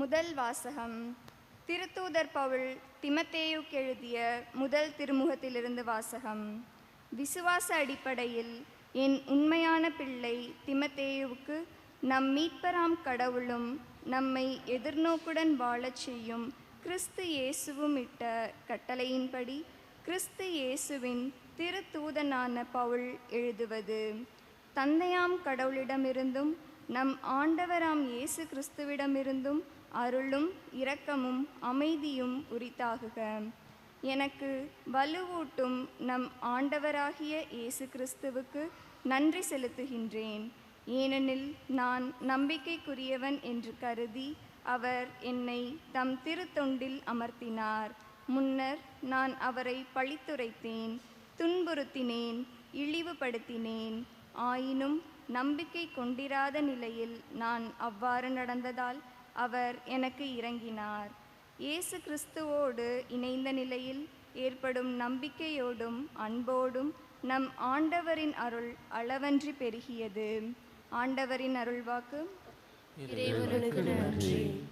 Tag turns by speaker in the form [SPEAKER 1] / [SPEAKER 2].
[SPEAKER 1] முதல் வாசகம். திருத்தூதர் பவுல் திமத்தேயுக்கு எழுதிய முதல் திருமுகத்திலிருந்து வாசகம். விசுவாச அடிப்படையில் என் உண்மையான பிள்ளை திமத்தேயுவுக்கு நம் மீட்பராம் கடவுளும் நம்மை எதிர்நோக்குடன் வாழச் செய்யும் கிறிஸ்து இயேசுவும் இட்ட கட்டளையின்படி கிறிஸ்து இயேசுவின் திருத்தூதனான பவுல் எழுதுவது. தந்தையாம் கடவுளிடமிருந்தும் நம் ஆண்டவராம் இயேசு கிறிஸ்துவிடமிருந்தும் அருளும் இரக்கமும் அமைதியும் உரித்தாகுக. எனக்கு வலுவூட்டும் நம் ஆண்டவராகிய இயேசு கிறிஸ்துவுக்கு நன்றி செலுத்துகின்றேன். ஏனெனில் நான் நம்பிக்கைக்குரியவன் என்று கருதி அவர் என்னை தம் திருத்தொண்டில் அமர்த்தினார். முன்னர் நான் அவரை பழித்துரைத்தேன் துன்புறுத்தினேன் இழிவுபடுத்தினேன். ஆயினும் நம்பிக்கை கொண்டிராத நிலையில் நான் அவ்வாறு நடந்ததால் அவர் எனக்கு இறங்கினார் இயேசு கிறிஸ்துவோடு இணைந்த நிலையில் ஏற்படும் நம்பிக்கையோடும் அன்போடும் நம் ஆண்டவரின் அருள் அளவன்றி பெருகியது. ஆண்டவரின் அருள்வாக்கு.
[SPEAKER 2] இறைவனுக்கு நன்றி.